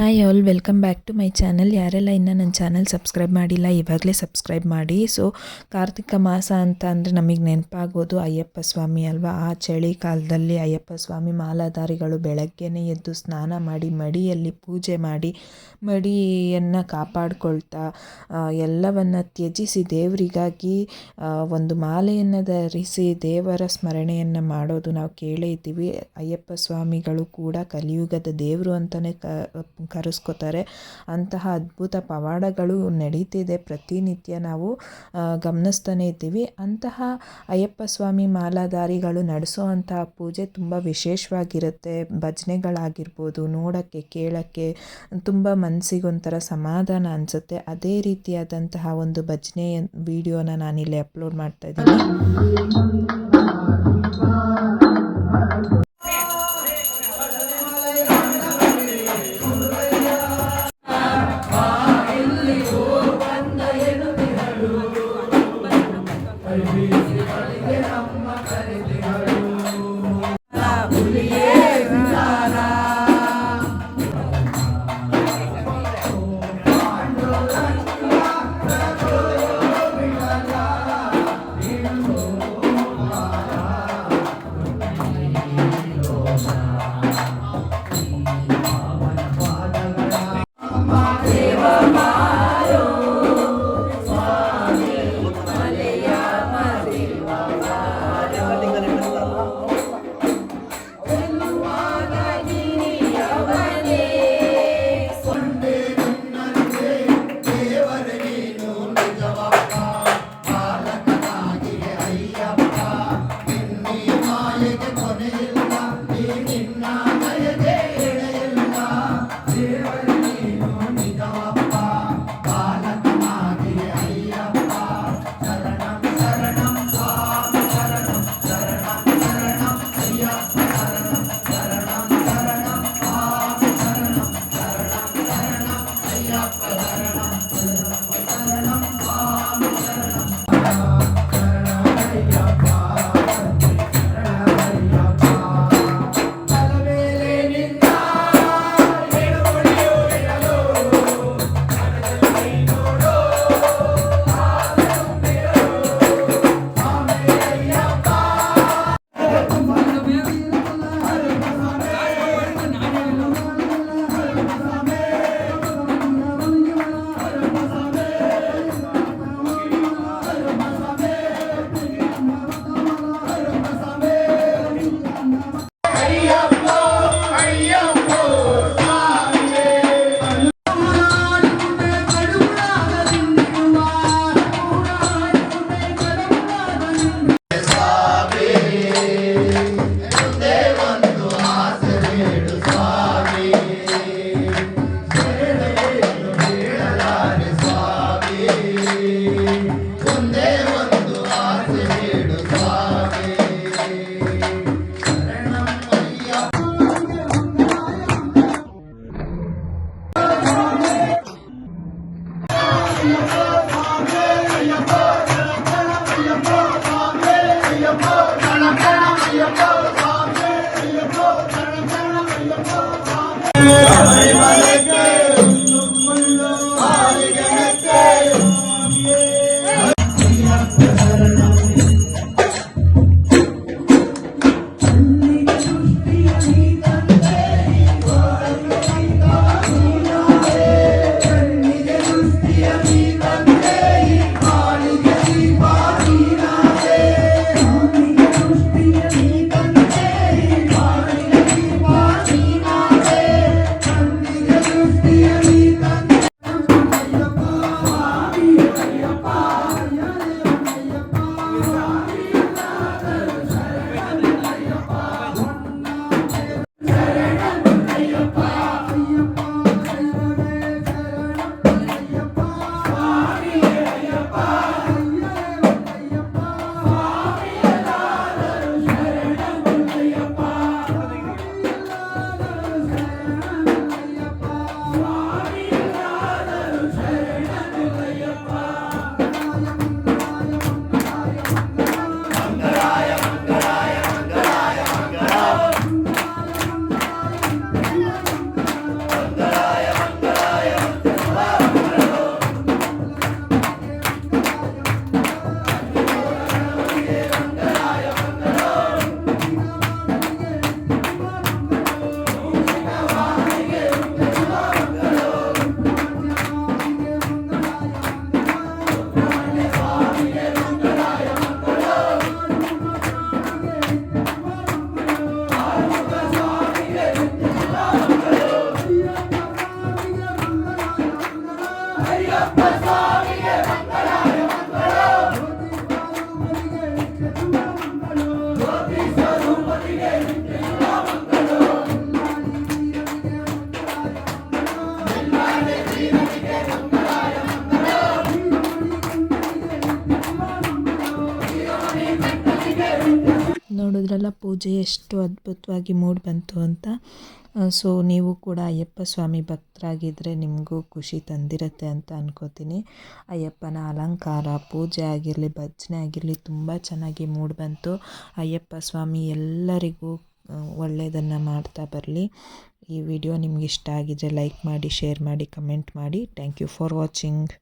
Hi all welcome back to my channel ಯಾರೆಲ್ಲ ಇನ್ನೂ ನನ್ನ ಚಾನಲ್ ಸಬ್ಸ್ಕ್ರೈಬ್ ಮಾಡಿಲ್ಲ, ಇವಾಗಲೇ ಸಬ್ಸ್ಕ್ರೈಬ್ ಮಾಡಿ. ಸೊ ಕಾರ್ತಿಕ ಮಾಸ ಅಂತ ಅಂದರೆ ನಮಗೆ ನೆನಪಾಗೋದು ಅಯ್ಯಪ್ಪ ಸ್ವಾಮಿ ಅಲ್ವಾ? ಆ ಚಳಿಗಾಲದಲ್ಲಿ ಅಯ್ಯಪ್ಪ ಸ್ವಾಮಿ ಮಾಲಾಧಾರಿಗಳು ಬೆಳಗ್ಗೆನೇ ಎದ್ದು ಸ್ನಾನ ಮಾಡಿ, ಮಡಿಯಲ್ಲಿ ಪೂಜೆ ಮಾಡಿ, ಮಡಿಯನ್ನು ಕಾಪಾಡಿಕೊಳ್ತಾ ಎಲ್ಲವನ್ನು ತ್ಯಜಿಸಿ ದೇವರಿಗಾಗಿ ಒಂದು ಮಾಲೆಯನ್ನು ಧರಿಸಿ ದೇವರ ಸ್ಮರಣೆಯನ್ನು ಮಾಡೋದು ನಾವು ಕೇಳೇ ಇದ್ದೀವಿ. ಅಯ್ಯಪ್ಪ ಸ್ವಾಮಿಗಳು ಕೂಡ ಕಲಿಯುಗದ ದೇವರು ಅಂತಲೇ ಕ ಕರೆಸ್ಕೋತಾರೆ. ಅಂತಹ ಅದ್ಭುತ ಪವಾಡಗಳು ನಡೀತಿದೆ. ಪ್ರತಿನಿತ್ಯ ನಾವು ಗಮನಿಸ್ತಾನೆ ಇದ್ದೀವಿ. ಅಂತಹ ಅಯ್ಯಪ್ಪ ಸ್ವಾಮಿ ಮಾಲಾಧಾರಿಗಳು ನಡೆಸೋವಂತಹ ಪೂಜೆ ತುಂಬ ವಿಶೇಷವಾಗಿರುತ್ತೆ. ಭಜನೆಗಳಾಗಿರ್ಬೋದು, ನೋಡೋಕ್ಕೆ, ಕೇಳೋಕ್ಕೆ ತುಂಬ ಮನಸ್ಸಿಗೊಂಥರ ಸಮಾಧಾನ ಅನಿಸುತ್ತೆ. ಅದೇ ರೀತಿಯಾದಂತಹ ಒಂದು ಭಜನೆ, ವಿಡಿಯೋನ ನಾನಿಲ್ಲಿ ಅಪ್ಲೋಡ್ ಮಾಡ್ತಾ ಇದ್ದೀನಿ. Thank you. ನೋಡಿದ್ರಲ್ಲ ಪೂಜೆ ಎಷ್ಟು ಅದ್ಭುತವಾಗಿ ಮೂಡಿ ಬಂತು ಅಂತ ಸೊ ನೀವು ಕೂಡ ಅಯ್ಯಪ್ಪ ಸ್ವಾಮಿ ಭಕ್ತರಾಗಿದ್ದರೆ ನಿಮಗೂ ಖುಷಿ ತಂದಿರುತ್ತೆ ಅಂತ ಅನ್ಕೋತೀನಿ. ಅಯ್ಯಪ್ಪನ ಅಲಂಕಾರ, ಪೂಜೆ ಆಗಿರಲಿ, ಭಜನೆ ಆಗಿರಲಿ ತುಂಬ ಚೆನ್ನಾಗಿ ಮೂಡ್ ಬಂತು. ಅಯ್ಯಪ್ಪ ಸ್ವಾಮಿ ಎಲ್ಲರಿಗೂ ಒಳ್ಳೆಯದನ್ನು ಮಾಡ್ತಾ ಬರಲಿ. ಈ ವಿಡಿಯೋ ನಿಮ್ಗೆ ಇಷ್ಟ ಆಗಿದ್ರೆ ಲೈಕ್ ಮಾಡಿ, ಶೇರ್ ಮಾಡಿ, ಕಮೆಂಟ್ ಮಾಡಿ. Thank you for watching